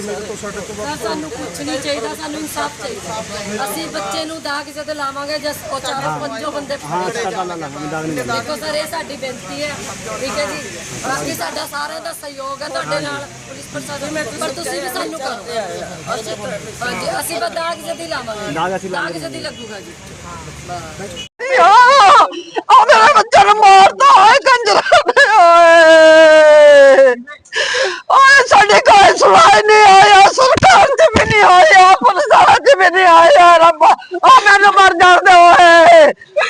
Document ਤੋਂ ਸਾਡੇ ਤੋਂ ਤਾਂ ਸਾਨੂੰ ਕੁਝ ਨਹੀਂ ਚਾਹੀਦਾ ਸਾਨੂੰ ਇਨਸਾਫ ਚਾਹੀਦਾ। ਅਸੀਂ ਬੱਚੇ ਨੂੰ ਦਾ ਕਿਸੇ ਤੇ ਲਾਵਾਂਗੇ ਜਸ ਉਹ ਚਾਹੇ ਪੰਜੋ ਬੰਦੇ ਜਾਣ। ਦੇਖੋ ਸਰ ਇਹ ਸਾਡੀ ਬੇਨਤੀ ਹੈ ਠੀਕ ਹੈ ਜੀ। ਬਾਕੀ ਸਾਡਾ ਸਾਰਿਆਂ ਦਾ ਸਹਿਯੋਗ ਹੈ ਤੁਹਾਡੇ ਨਾਲ ਪੁਲਿਸ ਪ੍ਰਸ਼ਾਸਨ ਪਰ ਤੁਸੀਂ ਵੀ ਸਾਨੂੰ ਕਰੋ। ਹਾਂਜੀ ਅਸੀਂ ਬਸ ਦਾ ਕਿਸੇ ਦੀ ਲਾਵਾਂਗੇ। ਦਾਗ ਅਸੀਂ ਲਾਵਾਂਗੇ। ਕਿਸੇ ਦੀ ਲੱਗੂਗਾ ਜੀ। ਆ ਮੇਰੇ ਬੱਚੇ ਨੂੰ ਮਾਰਦਾ ਓਏ ਕੰਜਰਾ ਨੇ ਓਏ ਓਏ ਸਾਡੇ ਸੁਣਾਈ ਨਹੀਂ ਆਇਆ ਸਰਕਾਰ ਤੇ ਵੀ ਨਹੀਂ ਆਇਆ ਪੁਲਿਸ ਵਾਲਾ ਤੇ ਵੀ ਨਹੀਂ ਆਇਆ ਰੱਬਾ ਆ ਮੈਨੂੰ ਮਰ ਜਾਂਦੇ ਓਏ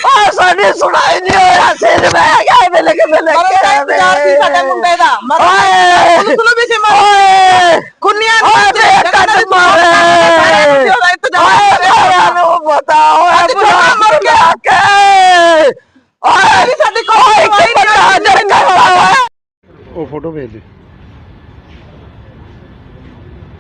ਆ ਸਾਡੀ ਸੁਣਾਈ ਨਹੀਂ ਹੋਇਆ ਸਿਰ ਮੈਂ ਗਿਆ ਵੇਲੇ ਕਿ ਵੇਲੇ ਸੀ ਸਾਡੇ ਮੁੰਡੇ ਦਾ ਮਰ ਓਏ ਪੁਲਿਸ ਵੀ ਸੀ ਮਰ ਓਏ ਕੁੰਨੀਆਂ ਓਏ ਤੇ ਕੱਟ ਮਾਰੇ ਓਏ ਸਾਰਿਆਂ ਨੂੰ ਪਤਾ ਓਏ ਜਵਾਨ ਮਰ ਗਿਆ। ਕੇ। ਓਏ ਸਾਡੀ ਕੋਈ ਨਹੀਂ ਪਤਾ ਜਰਗਾ ਉਹ ਫੋਟੋ ਭੇਜ ਦੇ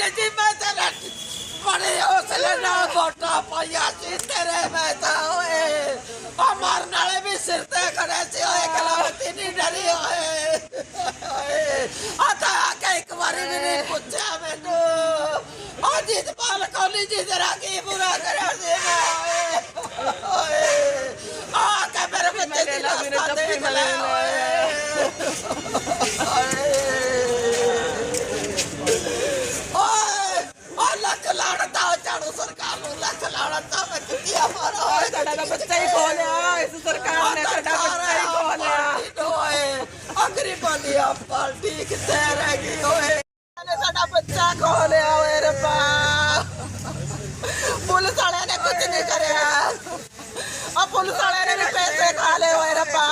ਨੇ ਜੀ ਮੈਂ ਤੇਰੇ ਬੜੇ ਹੌਸਲੇ ਨਾਲ ਵੋਟਾਂ ਪਾਈਆਂ ਸੀ ਤੇਰੇ ਮੈਂ ਤਾਂ ਓਏ। ਆ ਮਰਨ ਵਾਲੇ ਵੀ ਸਿਰ ਤੇ ਖੜੇ ਸੀ ਓਏ ਕਲਾਵਤੀ ਨਹੀਂ ਡਰੀ ਓਏ। ਓਏ ਆ ਤਾਂ ਆ ਕੇ ਇੱਕ ਵਾਰੀ ਵੀ ਨਹੀਂ ਪੁੱਛਿਆ ਮੈਨੂੰ। ਆ ਜੀਤ ਪਾਲ ਕੋਲੀ ਜੀ ਤੇਰਾ ਕੀ ਬੁਰਾ ਕਰਿਆ ਸੀ ਮੈਂ ਓਏ। ਓਏ ਆ ਕੇ ਮੇਰੇ ਬੱਚੇ ਦੀ ਲਾਸਤਾ ਦੇਖ ਲੈ। ਓਏ ਸਾਡਾ ਤਾਂ ਬੱਚਾ ਹੀ ਖੋਲਿਆ ਇਸ ਸਰਕਾਰ ਨੇ ਸਾਡਾ ਬੱਚਾ ਹੀ ਖੋਲਿਆ ਓਏ ਅਗਰੀਬਾਂ ਦੀ ਆ ਪਾਰਟੀ ਕਿੱਥੇ ਰਹਿ ਗਈ ਓਏ ਨੇ ਸਾਡਾ ਬੱਚਾ ਖੋਲਿਆ ਓਏ ਰੱਬਾ। ਪੁਲਿਸ ਵਾਲਿਆਂ ਨੇ ਕੁਝ ਨਹੀਂ ਕਰਿਆ। ਆ ਪੁਲਿਸ ਵਾਲਿਆਂ ਨੇ ਵੀ ਪੈਸੇ ਖਾ ਲਏ ਓਏ ਰੱਬਾ।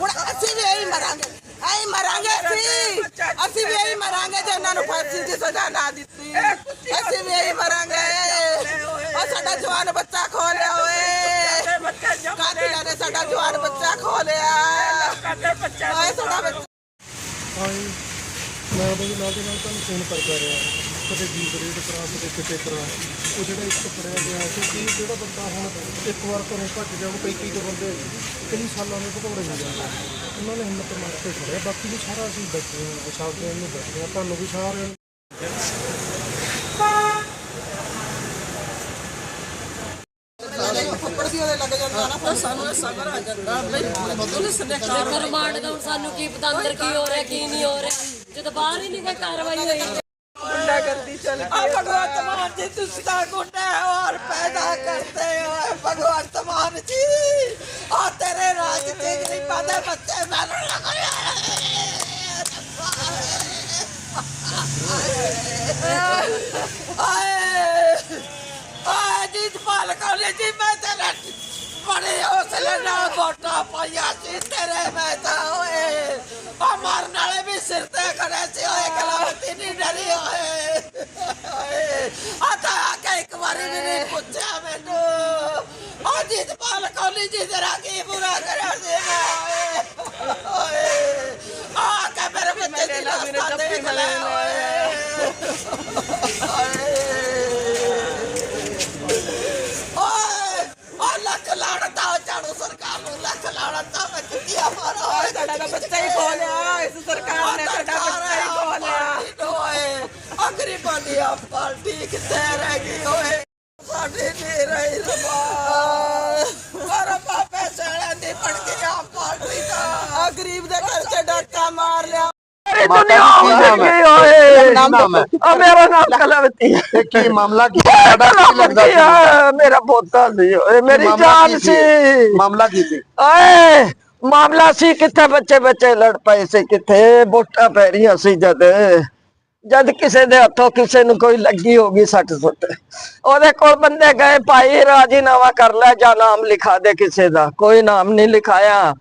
ਹੁਣ ਅਸੀਂ ਵੀ ਇਹੀ ਮਰਾਂਗੇ ਐਂ ਮਰਾਂਗੇ ਅਸੀਂ। ਅਸੀਂ ਵੀ ਇਹੀ ਮਰਾਂਗੇ ਜੇ ਉਹਨਾਂ ਨੂੰ ਫਾਂਸੀ ਦੀ ਸਜ਼ਾ ਨਾ ਦਿੱਤੀ। ਅਸੀਂ ਵੀ ਇਹੀ ਮਰਾਂਗੇ। ਸਾਡਾ ਜਵਾਨ ਬੱਚਾ ਖੋ ਲਿਆ ਓਏ ਕਾਤਿਲਾਂ ਨੇ ਸਾਡਾ ਜਵਾਨ ਬੱਚਾ ਖੋ ਲਿਆ ਓਏ ਸਾਡਾ ਬੱਚਾ ਹਾਂਜੀ ਮੈਂ ਉਹਦੇ ਨਾਲ ਦੇ ਨਾਲ ਤੁਹਾਨੂੰ ਫੋਨ ਕਰਦਾ ਰਿਹਾ ਕਦੇ ਜੀ ਗ੍ਰੇਡ ਕਰਾ ਕਦੇ ਕਿਤੇ ਕਰਾ ਉਹ ਜਿਹੜਾ ਇੱਕ ਫੜਿਆ ਗਿਆ ਸੀ ਕਿ ਜਿਹੜਾ ਬੰਦਾ ਹੁਣ ਇੱਕ ਵਾਰ ਘਰੋਂ ਭੱਜ ਗਿਆ ਉਹ ਕਈ ਕਈ ਕੁ ਬੰਦੇ ਕਈ ਸਾਲਾਂ ਦੇ ਭਗੌੜੇ ਹੋ ਜਾਂਦੇ ਉਹਨਾਂ ਨੇ ਹਿੰਮਤ ਮਾਰ ਕੇ ਫੜਿਆ ਬਾਕੀ ਵੀ ਸਾਰਾ ਅਸੀਂ ਬੈਠੇ ਹਾਂ ਸਾਡੇ ਨੂੰ ਬੈਠੇ ਹਾਂ। ਤੁਹਾਨੂੰ ਵੀ ਸਾਰਿਆਂ ਨੂੰ ਫੁੱਪੜ ਦੀ ਉਹਦੇ ਲੱਗ ਜਾਂਦਾ ਨਾ ਫਿਰ ਸਾਨੂੰ ਇਹ ਸਬਰ ਆ ਜਾਂਦਾ ਬਈ ਪੁਲਿਸ ਨੇ ਦੇਖੋ ਰਿਮਾਂਡ ਦਾ ਹੁਣ ਸਾਨੂੰ ਕੀ ਪਤਾ ਅੰਦਰ ਕੀ ਹੋ ਰਿਹਾ ਕੀ ਨਹੀਂ ਹੋ ਰਿਹਾ ਜਦੋਂ ਬਾਹਰ ਹੀ ਨਹੀਂ ਕੋਈ ਕਾਰਵਾਈ ਹੋਈ गुंडागर्दी चल रही है भगवंत मान जी दुष्टा गुंडे और पैदा करते हो भगवंत मान जी और तेरे राज देख नहीं पाते बच्चे मैंने लग जीत ਸੋਨੇ ਜੀ, ਮੈਂ ਤੇਰੇ ਬੜੇ ਹੌਸਲੇ ਨਾਲ ਵੋਟਾਂ ਪਾਈਆਂ ਸੀ, ਤੇਰੇ ਮੈਂ ਤਾਂ ਓਏ, ਆ ਮਰਨ ਵਾਲੇ ਵੀ ਸਿਰ ਤੇ ਖੜੇ ਸੀ, ਓਏ ਕਲਾਵਤੀ ਨਹੀਂ ਡਰੀ, ਓਏ ਓਏ। ਆ ਤਾਂ ਆ ਕੇ ਇੱਕ ਵਾਰੀ ਵੀ ਨਹੀਂ ਪੁੱਛਿਆ ਮੈਨੂੰ। ਆ ਜੀਤ ਪਾਲ ਕੋਲੀ ਜੀ, ਤੇਰਾ ਕੀ ਬੁਰਾ ਕਰਿਆ ਸੀ ਮੈਂ? ਲੱਖ ਲਾੜਤਾ ਝਾੜੂ ਸਰਕਾਰ ਨੂੰ ਲੱਖ ਲਾੜਤਾ ਮੈਂ ਕਿੱਥਿਆ ਮਾਰਾ ਓਏ ਸਾਡਾ ਤਾਂ ਬੱਚਾ ਹੀ ਖੋਲਿਆ ਇਸ ਸਰਕਾਰ ਨੇ ਸਾਡਾ ਬੱਚਾ ਹੀ ਖੋਲਿਆ ਓਏ ਅਗਰੀਬਾਂ ਦੀ ਆ ਪਾਰਟੀ ਕਿੱਥੇ ਰਹਿ ਗਈ ਓਏ ਸਾਡੀ ਨਹੀਂ ਰਹੀ ਰਬਾ ਰੱਬਾ ਪੈਸੇ ਵਾਲਿਆਂ ਦੀ ਬਣ ਗਈ ਆ ਪਾਰਟੀ ਦਾ। ਗਰੀਬ ਦੇ ਘਰ 'ਚ ਡਾਕਾ ਮਾਰ ਲਿਆ। ਸਾਰੀ ਦੁਨੀਆ ਹੋ ਗਈ ਓਏ ਨਾਮ ਹੈ ਆ ਮੇਰਾ ਨਾਮ ਕਲਵਤੀ ਹੈ ਇਹ ਕੀ ਮਾਮਲਾ ਕੀ ਸਾਡਾ ਤੁਹਾਡਾ ਕੀ ਲੱਗਦਾ ਸੀ ਮੇਰਾ ਪੋਤਾ ਸੀ ਓਏ ਮੇਰੀ ਮਾਮਲਾ ਜਾਨ ਕੀ ਸੀ ਮਾਮਲਾ ਕੀ ਸੀ ਓਏ ਮਾਮਲਾ ਸੀ ਕਿੱਥੇ ਬੱਚੇ ਬੱਚੇ ਲੜ ਪਏ ਸੀ ਕਿੱਥੇ ਵੋਟਾਂ ਪੈ ਰਹੀਆਂ ਸੀ ਜਦ ਜਦ ਕਿਸੇ ਦੇ ਹੱਥੋਂ ਕਿਸੇ ਨੂੰ ਕੋਈ ਲੱਗੀ ਹੋਗੀ ਸੱਟ ਸੁੱਟ ਉਹਦੇ ਕੋਲ ਬੰਦੇ ਗਏ ਭਾਈ ਰਾਜੀਨਾਮਾ ਕਰ ਲੈ ਜਾਂ ਨਾਮ ਲਿਖਾ ਦੇ ਕਿਸੇ ਦਾ ਕੋਈ ਨਾਮ ਨਹੀਂ ਲਿਖਾਇਆ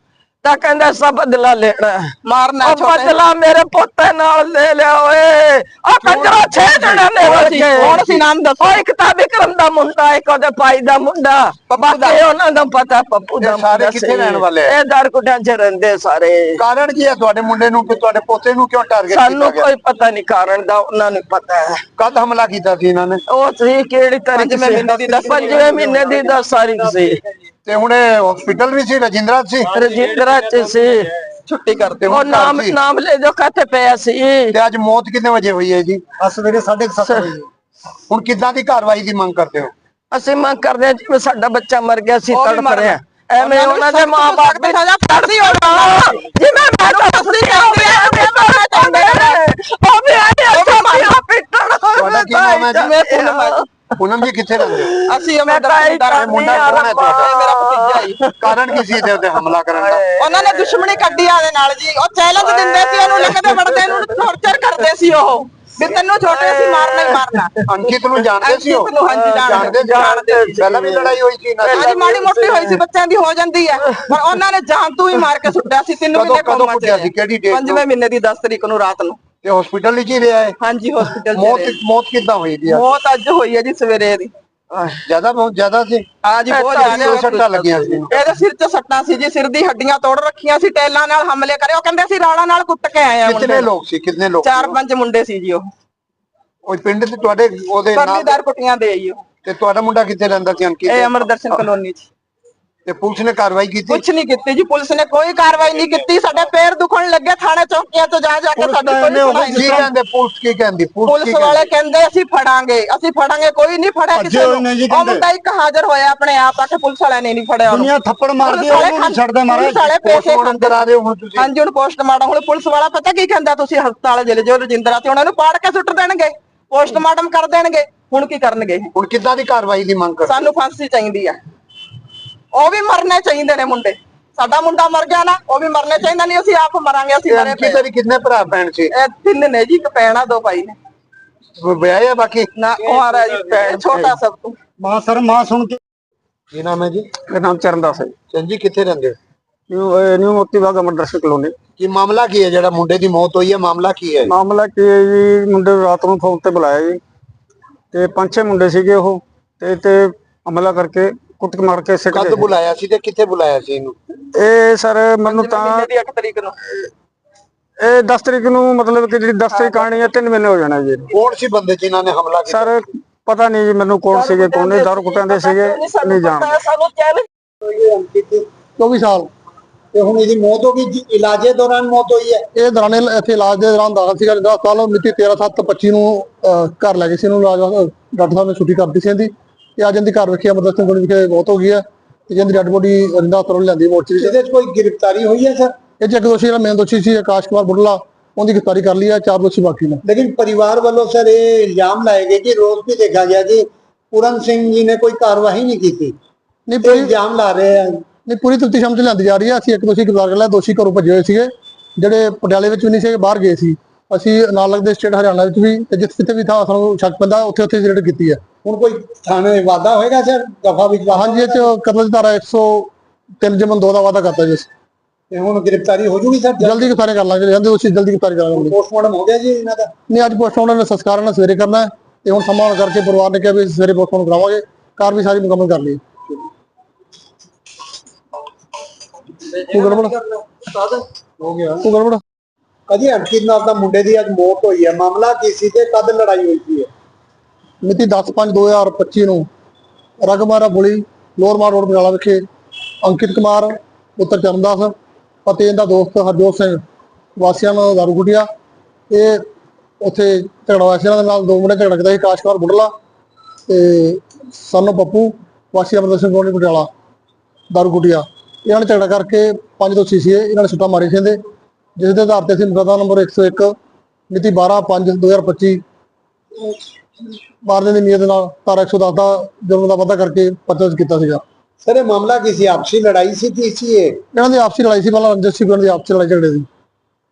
ਤਾਂ ਕਹਿੰਦਾ ਸਭ ਬਦਲਾ ਲੈਣਾ। ਮਾਰਨਾ ਉਹ ਛੋਟੇ ਬਦਲਾ ਮੇਰੇ ਪੋਤੇ ਨਾਲ ਲੈ ਲਿਆ ਓਏ ਆ ਕੰਜਰਾ ਛੇ ਜਣੇ ਨੇ ਕੌਣ ਵੜ ਸੀ? ਸੀ ਨਾਮ ਦੱਸੋ? ਇੱਕ ਤਾਂ ਵਿਕਰਮ ਦਾ ਮੁੰਡਾ ਇੱਕ ਉਹਦੇ ਭਾਈ ਦਾ ਮੁੰਡਾ ਪੱਪੂ ਦਾ। ਉਹਨਾਂ ਦਾ ਪਤਾ ਪੱਪੂ ਦਾ ਸਾਰੇ ਕਿੱਥੇ ਸੀ। ਰਹਿਣ ਵਾਲੇ ਆ? ਇਹ ਦਰਕੁਟਾਂ 'ਚ ਰਹਿੰਦੇ ਸਾਰੇ ਕਾਰਨ ਕੀ ਹੈ ਤੁਹਾਡੇ ਮੁੰਡੇ ਨੂੰ ਕਿ ਤੁਹਾਡੇ ਪੋਤੇ ਨੂੰ ਕਿਉਂ ਟਾਰਗੇਟ ਕੀਤਾ ਸਾਨੂੰ ਗਿਆ ਕੋਈ ਪਤਾ ਨਹੀਂ ਕਾਰਨ ਦਾ ਉਹਨਾਂ ਨੂੰ ਪਤਾ ਹੈ ਕਦ ਹਮਲਾ ਕੀਤਾ ਸੀ ਇਹਨਾਂ ਨੇ ਉਹ ਸੀ ਕਿਹੜੀ ਤਾਰੀਖ ਪੰਜਵੇਂ ਮਹੀਨੇ ਦੀ ਦਸ ਤਾਰੀਖ ਪੰਜਵੇਂ ਮਹੀਨੇ ਦੀ 10 ਤਾਰੀਖ ਸੀ ਤੇ ਹੁਣ ਹਸਪੀਟਲ ਵੀ ਸੀ ਰਜਿੰਦਰਾ ਸੀ? ਰਜਿੰਦਰਾ ਚ ਸੀ। ਛੁੱਟੀ ਕਰਦੇ ਉਹ ਨਾਮ। ਨਾਮ ਲੈ ਜੋ ਕਾਤੇ ਪਿਆ ਸੀ? ਤੇ ਅੱਜ ਮੌਤ ਕਿੰਨੇ ਵਜੇ ਹੋਈ ਹੈ ਜੀ? ਸਵੇਰੇ 7:30 ਵਜੇ। ਹੁਣ ਕਿੱਦਾਂ ਦੀ ਕਾਰਵਾਈ ਦੀ ਮੰਗ ਕਰਦੇ ਹੋ? ਅਸੀਂ ਮੰਗ ਕਰਦੇ ਹਾਂ ਜਿਵੇਂ ਸਾਡਾ ਬੱਚਾ ਮਰ ਗਿਆ ਸੀ ਤੜਪ ਮਰ ਰਿਹਾ। ਐਵੇਂ ਉਹਨਾਂ ਦੇ ਮਾਂ-ਬਾਪ ਸਖ਼ਤ ਸਜ਼ਾ ਫਾਂਸੀ ਹੋਵੇ। ਜਿਵੇਂ ਮੈਂ ਤਾਂ ਫਸਦੀ ਜਾਂਦੀ ਐ ਮੈਂ ਤਾਂ ਚਾਹੁੰਦੇ ਉਹ ਵੀ ਆਏ ਅੱਛਾ ਪਿੱਟਣ। ਤੁਹਾਡਾ ਕੀ ਨਾਮ ਹੈ ਜੀ? ਮੈਂ ਪੂਨਮ ਆ ਜੀ। ਪੂਨਮ ਜੀ ਕਿੱਥੇ ਰਹਿੰਦੇ ਹੋ? ਅਸੀਂ ਮੈਂ ਅਮਰ ਤਾਂ ਦਰਸ਼ਨ ਇਹ ਦਾ ਕਰਨੀ ਮੁੰਡਾ ਕੌਣ ਹੈ ਤੁਹਾਡਾ? ਮੇਰਾ ਭਤੀਜਾ ਜੀ ਕਾਰਨ ਕੀ ਸੀ ਇਹਦੇ ਉੱਤੇ ਹਮਲਾ ਕਰਨ ਦਾ? ਉਹਨਾਂ ਨੇ ਦੁਸ਼ਮਣੀ ਕੱਢੀ ਆਦੇ ਨਾਲ ਜੀ। ਉਹ ਚੈਲੰਜ ਦਿੰਦੇ ਸੀ ਉਹਨੂੰ ਲਿਖਦੇ ਵੜਦੇ ਨੂੰ ਟੌਰਚਰ ਕਰਦੇ ਸੀ ਉਹ। ਵੀ ਤੈਨੂੰ ਛੋਟੇ ਅਸੀਂ ਮਾਰਨਾ ਹੀ ਮਾਰਨਾ। ਅੰਕਿਤ ਨੂੰ ਜਾਣਦੇ ਸੀ ਉਹ? ਨੂੰ ਹਾਂਜੀ ਜਾਣਦੇ ਜਾਣਦੇ ਸੀ। ਪਹਿਲਾਂ ਵੀ ਲੜਾਈ ਹੋਈ ਸੀ ਇਹਨਾਂ ਦੀ ਹਾਂਜੀ ਮਾੜੀ ਮੋਟੀ ਹੋਈ ਸੀ ਬੱਚਿਆਂ ਦੀ ਹੋ ਜਾਂਦੀ ਹੈ। ਪਰ ਉਹਨਾਂ ਨੇ ਜਾਨ ਤੋਂ ਹੀ ਮਾਰ ਕੇ ਸੁੱਟਿਆ ਸੀ ਤਿੰਨ ਕਦੋਂ- ਮਹੀਨੇ ਕਦੋਂ ਕੁੱਟਿਆ ਸੀ? ਕਿਹੜੀ ਨੂੰ? ਪੰਜਵੇਂ ਮਹੀਨੇ ਦੀ 10 ਤਰੀਕ ਨੂੰ ਰਾਤ ਨੂੰ। ਤੇ ਹਸਪੀਟਲ ਵਿੱਚ ਹੀ ਰਿਹਾ ਹੈ ਹਾਂਜੀ ਹਸਪੀਟਲ ਮੌਤ ਮੌਤ ਕਿੱਦਾਂ ਹੋਈ ਦੀ ਮੌਤ ਅੱਜ ਹੋਈ ਹੈ ਜੀ ਸਵੇਰੇ ਦੀ ਜ਼ਿਆਦਾ ਬਹੁਤ ਜ਼ਿਆਦਾ ਸੀ। ਹਾਂ ਜੀ ਬਹੁਤ ਜ਼ਿਆਦਾ। ਸੱਟਾਂ ਲੱਗੀਆਂ ਸੀ। ਇਹਦੇ ਸਿਰ 'ਚ ਸੱਟਾਂ ਸੀ ਜੀ ਸਿਰ ਦੀ ਹੱਡੀਆਂ ਤੋੜ ਰੱਖੀਆਂ ਸੀ ਟੈਲਾਂ ਨਾਲ ਹਮਲੇ ਕਰੇ। ਉਹ ਕਹਿੰਦੇ ਸੀ ਰਾਣਾ ਨਾਲ ਕੁੱਟ ਕੇ ਆਏ ਆ ਕਿੰਨੇ। ਲੋਕ ਸੀ ਕਿੰਨੇ ਲੋਕ ਚਾਰ? ਪੰਜ ਮੁੰਡੇ ਸੀ ਜੀ ਉਹ। ਉਹ ਪਿੰਡ ਦੇ ਤੁਹਾਡੇ ਉਹਦੇ ਨਾਲ ਕੁੱਟੀਆਂ ਦੇ ਆਈ ਉਹ। ਤੇ ਤੁਹਾਡਾ ਮੁੰਡਾ ਕਿੱਥੇ ਰਹਿੰਦਾ ਸੀ ਅੰਕਿਤ ਇਹ ਅਮਰਦਰਸ਼ਨ ਕਲੋਨੀ 'ਚ। ਤੇ ਪੁਲਿਸ ਨੇ ਕਾਰਵਾਈ ਕੀਤੀ? ਕੁਛ ਨਹੀਂ ਕੀਤੀ ਜੀ ਪੁਲਿਸ ਨੇ ਕੋਈ ਕਾਰਵਾਈ ਨਹੀਂ ਕੀਤੀ ਸਾਡੇ ਪੈਰ ਦੁਖਣ ਲੱਗੇ ਥਾਣੇ ਚੌਕੀਆਂ 'ਚ ਜਾ ਜਾ ਕੇ ਸਾਡੀ ਕੋਈ ਸੁਣਾਈ ਕੀ ਨਹੀਂ ਕਹਿੰਦੇ ਪੁਲਿਸ ਕੀ ਕਹਿੰਦੀ? ਪੁਲਿਸ ਵਾਲੇ ਕਹਿੰਦੀ? ਅਸੀਂ ਫੜਾਂਗੇ ਅਸੀਂ ਫੜਾਂਗੇ ਕੋਈ ਨਹੀਂ ਫੜਿਆ ਕਿਸੇ ਨੂੰ। ਉਹ ਮੁੰਡਾ ਇੱਕ ਹਾਜ਼ਰ ਹੋਇਆ ਆਪਣੇ ਆਪ ਆ ਕੇ ਪੁਲਿਸ ਵਾਲਿਆਂ ਨੇ ਨਹੀਂ ਫੜਿਆ ਉਹਨੂੰ। ਥੱਪੜ ਪੁਲਿਸ ਵਾਲੇ ਖਾਂ- ਪੁਲਿਸ ਵਾਲੇ ਪੈਸੇ ਪੋਸਟਮਾਰਟਮ ਖਾਂਦੇ ਕਰਾ ਰਹੇ ਹੁਣ ਤੁਸੀਂ। ਹਾਂਜੀ ਹੁਣ ਪੋਸਟਮਾਰਟਮ ਹੁਣ ਪੁਲਿਸ ਵਾਲਾ ਪਤਾ ਕੀ ਕਹਿੰਦਾ ਤੁਸੀਂ ਹਸਪਤਾਲ ਜਿਹੜੇ ਜੋ ਰਜਿੰਦਰਾ ਤੇ ਉਹਨਾਂ ਨੂੰ ਪਾੜ ਕੇ ਸੁੱਟ ਦੇਣਗੇ ਪੋਸਟਮਾਰਟਮ ਕਰ ਦੇਣਗੇ ਹੁਣ ਕੀ ਕਰਨਗੇ ਹੁਣ ਕਿੱਦਾਂ ਦੀ ਕਾਰਵਾਈ ਦੀ ਮੰਗ ਕਰਦੇ? ਸਾਨੂੰ ਫਾਂਸੀ ਚਾਹੀਦੀ ਆ ਉਹ ਵੀ ਮਰਨੇ ਚਾਹੀਦੇ ਨੇ ਮੁੰਡੇ। ਸਾਡਾ ਮੁੰਡਾ ਮਰ ਗਿਆ ਨਾ ਉਹ ਵੀ ਮਰਨੇ ਚਾਹੀਦਾ ਨਹੀਂ ਅਸੀਂ ਆਪ ਮਰਾਂਗੇ ਅਸੀਂ ਮਰੇ ਪਏ ਤੇਰੀ ਕਿੰਨੇ ਭਰਾ ਭੈਣ ਸੀ? ਇਹ ਤਿੰਨ ਨੇ ਜੀ ਇੱਕ ਭੈਣ ਆ ਦੋ ਭਾਈ ਨੇ। ਵਿਆਹ ਹੈ ਬਾਕੀ? ਨਾ ਉਹ ਆ ਰਿਹਾ ਜੀ ਭੈਣ ਛੋਟਾ ਸਭ ਤੋਂ। ਮਾਂ ਸਰ ਮਾਂ ਸੁਣ ਕੇ। ਕੀ ਨਾਮ ਹੈ ਜੀ? ਮੇਰਾ ਨਾਮ ਚਰਨਦਾਸ ਹੈ ਚੰਦ ਜੀ ਕਿੱਥੇ ਰਹਿੰਦੇ ਹੋ? New new Moti Bagh Amardarshan colony. ਕੀ ਮਾਮਲਾ ਕੀ ਹੈ? ਜਿਹੜਾ ਮੁੰਡੇ ਦੀ ਮੌਤ ਹੋਈ ਹੈ ਮਾਮਲਾ ਕੀ ਹੈ ਮਾਮਲਾ ਕੀ ਹੈ ਜੀ? ਮੁੰਡੇ ਨੂੰ ਰਾਤ ਨੂੰ ਫੋਨ ਤੇ ਬੁਲਾਇਆ ਜੀ। ਤੇ ਪੰਜ ਛੇ ਮੁੰਡੇ ਸੀਗੇ ਉਹ। ਤੇ ਤੇ ਹਮਲਾ ਕਰਕੇ ਕੁੱਟ ਮਾਰ ਕੇ ਸਿੱਟ ਕਦ ਗਏ। ਬੁਲਾਇਆ ਸੀ ਤੇ ਕਿੱਥੇ ਬੁਲਾਇਆ ਸੀ ਇਹਨੂੰ? ਇਹ ਸਰ ਮੈਨੂੰ ਤਾਂ ਮਹੀਨੇ ਦੀ 8 ਤਰੀਕ ਨੂੰ? ਇਹ 10 ਤਰੀਕ ਨੂੰ ਮਤਲਬ ਕਿ ਜਿਹੜੀ 10 ਤਰੀਕ ਆਣੀ ਹੈ 3 ਮਹੀਨੇ ਹੋ ਜਾਣਾ ਜੀ। ਕੌਣ ਸੀ ਬੰਦੇ ਜਿਨ੍ਹਾਂ ਨੇ ਹਮਲਾ ਕੀਤਾ? ਸਰ ਪਤਾ ਨਹੀਂ ਜੀ ਮੈਨੂੰ ਕੌਣ ਸੀਗੇ ਕੌਣ ਨਹੀਂ ਦਾਰੂ ਕੁੱਟਾਂ ਦੇ ਸੀਗੇ ਨਹੀਂ ਜਾਣਦਾ। ਸਾਨੂੰ ਚੈਲੰਜ 24 ਸਾਲ। ਤੇ ਹੁਣ ਇਹਦੀ ਮੌਤ ਹੋ ਗਈ ਇਲਾਜੇ ਦੌਰਾਨ ਮੌਤ ਹੋਈ ਹੈ? ਇਹ ਦੌਰਾਨੇ ਇੱਥੇ ਇਲਾਜ ਦੇ ਦੌਰਾਨ ਦਾਖਲ ਸੀਗਾ ਜਿਹੜਾ ਕੱਲ ਮਿਤੀ 13/7/25 ਨੂੰ ਅਹ, ਘਰ ਲੈ ਗਏ ਸੀ ਇਹਨੂੰ ਇਲਾਜ ਡਾਕਟਰ ਸਾਹਿਬ ਨੇ ਛੁੱਟੀ ਕਰਤੀ ਸੀ ਇਹਦੀ। ਤੇ ਅੱਜ ਇਹਦੀ ਘਰ ਵਿਖੇ ਅਮਰਦਾਸ ਸਿੰਘ ਵਿਖੇ ਮੌਤ ਹੋ ਗਈ ਹੈ ਤੇ ਜਿਹਦੀ ਡੈਡ ਬੋਡੀ ਰਿੰਦਾ ਹਸਪਤਾਲ ਨੂੰ ਲਿਆਂਦੀ ਮੋਰਚੇ ਇਹਦੇ 'ਚ ਕੋਈ ਗ੍ਰਿਫਤਾਰੀ ਹੋਈ ਹੈ ਸਰ? ਇਹ ਚ ਦੋਸ਼ੀ ਜਿਹੜਾ ਮੇਨ ਦੋਸ਼ੀ ਸੀ ਆਕਾਸ਼ ਕੁਮਾਰ ਬੁੱਢਲਾ ਉਹਦੀ ਗ੍ਰਿਫਤਾਰੀ ਕਰ ਲਈ ਹੈ ਚਾਰ ਦੋਸ਼ੀ ਬਾਕੀ ਨੇ। ਲੇਕਿਨ ਪਰਿਵਾਰ ਵੱਲੋਂ ਸਰ ਇਹ ਇਲਜ਼ਾਮ ਲਾਏ ਗਏ ਕਿ ਰੋਜ਼ ਵੀ ਦੇਖਿਆ ਗਿਆ ਜੀ ਪੂਰਨ ਸਿੰਘ ਜੀ ਨੇ ਕੋਈ ਕਾਰਵਾਈ ਨਹੀਂ ਕੀਤੀ। ਨਹੀਂ ਪੂਰੀ ਇਲਜ਼ਾਮ ਲਾ ਰਹੇ ਆ। ਨਹੀਂ ਪੂਰੀ ਤਫਤੀਸ਼ ਹਮਤ ਲਿਆਂਦੀ ਜਾ ਰਹੀ ਹੈ ਅਸੀਂ ਇੱਕ ਦੋਸ਼ੀ ਗ੍ਰਿਫਤਾਰ ਕਰ ਲਿਆ ਦੋਸ਼ੀ ਘਰੋਂ ਭੱਜੇ ਹੋਏ ਸੀਗੇ। ਜਿਹੜੇ ਪਟਿਆਲੇ ਵਿੱਚ ਵੀ ਨਹੀਂ ਸੀ ਬਾਹਰ ਗਏ ਸੀ। ਅਸੀਂ ਨਾਲ ਲੱਗਦੇ ਸਟੇਟ ਹਰਿਆਣਾ ਵਿੱਚ ਵੀ ਤੇ ਜਿੱਥੇ ਵੀ ਥਾਂ ਸਾਨੂੰ ਸ਼ੱਕ ਪੈਂਦਾ ਉੱਥੇ ਉੱਥੇ ਰੇਡ ਕੀਤੀ ਹੈ ਹੁਣ ਕੋਈ ਥਾਣੇ ਵਾਦਾ ਹੋਏਗਾ ਸਰ ਦਫਾ ਵਿੱਚ ਹਾਂਜੀ ਇਹ 'ਚ ਕਤਲ ਦੀ ਧਾਰਾ 103 ਜਮਨ 2 ਦਾ ਵਾਅਦਾ ਕਰਤਾ ਜੀ ਅਸੀਂ। ਤੇ ਹੁਣ ਗ੍ਰਿਫਤਾਰੀ ਹੋ ਜੂਗੀ ਸਰ? ਜਲਦੀ ਗ੍ਰਿਫਤਾਰੀ ਕਰ ਲਾਂਗੇ ਜਾਂਦੇ ਦੋਸ਼ੀ ਜਲਦੀ ਗ੍ਰਿਫਤਾਰੀ ਕਰਾਂਗੇ ਪੋਸਟਮਾਰਟਮ ਹੋ ਗਿਆ ਜੀ ਇਹਨਾਂ ਦਾ? ਨਹੀਂ ਅੱਜ ਪੋਸਟਮਾਰਟਮ ਦਾ ਸੰਸਕਾਰ ਨਾਲ ਸਵੇਰੇ ਕਰਨਾ ਹੈ ਤੇ ਹੁਣ ਸਮਾਂ ਹੋਣ ਕਰਕੇ ਪਰਿਵਾਰ ਨੇ ਕਿਹਾ ਵੀ ਸਵੇਰੇ ਪੋਸਟਮਾਰਟਮ ਕਰਾਵਾਂਗੇ ਕਾਰ ਵੀ ਸਾਰੀ ਮੁਕੰਮਲ ਕਰ ਲਈ। ਤੂੰ ਗੜਬੜ ਹੋ ਗਿਆ। ਤੂੰ ਗੜਬੜ ਕਦੀ ਅੰਕਿਤ ਨਾਲ ਦਾ ਮੁੰਡੇ ਦੀ ਅੱਜ ਮੌਤ ਹੋਈ ਹੈ ਮਾਮਲਾ ਕੀ ਸੀ ਤੇ ਕਦ ਲੜਾਈ ਹੋਈ ਸੀ ਮਿਤੀ 10/5/2025 ਨੂੰ ਰਗਮਾਰਾ ਬੁਲੀ ਲੋਰਮਾ ਰੋਡ ਬਜਾਲਾ ਵਿਖੇ ਅੰਕਿਤ ਕੁਮਾਰ, ਪੁੱਤਰ ਚਰਨਦਾਸ ਅਤੇ ਇਹਦਾ ਦੋਸਤ ਹਰਜੋਤ ਸਿੰਘ, ਵਾਸੀਆਂ ਨਾਲ ਦਾਰੂ ਕੁੱਟਿਆ ਇਹ ਉੱਥੇ ਝਗੜਾ ਹੋਇਆ ਦੇ ਨਾਲ ਦੋ ਮੁੰਡੇ ਝਗੜਾ ਕੀਤਾ ਸੀ ਆਕਾਸ਼ ਕੁਮਾਰ ਬੁੱਢਲਾ ਤੇ ਸਾਨੂੰ ਪੱਪੂ, ਵਾਸੀ ਅਮਰਦਰ ਸਿੰਘ ਕੋਲ ਪਟਿਆਲਾ ਦਾਰੂ ਇਹਨਾਂ ਨੇ ਝਗੜਾ ਕਰਕੇ ਪੰਜ ਦੋਸ਼ੀ ਸ਼ੀਸ਼ੀਏ ਇਹਨਾਂ ਨੇ ਸੁੱਟਾ ਮਾਰੀ ਸੀ ਇਹਦੇ, ਜਿਸ ਦੇ ਆਧਾਰ ਤੇ ਅਸੀਂ ਮੁਕੱਦਮਾ ਨੰਬਰ 101 ਮਿਤੀ 12/5/2025 ਮਾਰਨੇ ਦੀ ਨੀਅਤ ਨਾਲ ਧਾਰਾ 110 ਦਾ ਜੁਰਮ ਦਾ ਵਾਧਾ ਕਰਕੇ ਪਰਚਾ ਦਰਜ ਕੀਤਾ ਸੀਗਾ। ਸਰ ਇਹ ਮਾਮਲਾ ਕੀ ਸੀ? ਆਪਸੀ ਲੜਾਈ ਸੀ ਕੀ ਸੀ ਇਹ? ਇਹਨਾਂ ਦੀ ਆਪਸੀ ਲੜਾਈ ਸੀ ਪਹਿਲਾਂ ਰੰਜਿਤ ਸਿੰਘ ਦੀ ਆਪਸੀ ਲੜਾਈ ਝਗੜੇ ਸੀ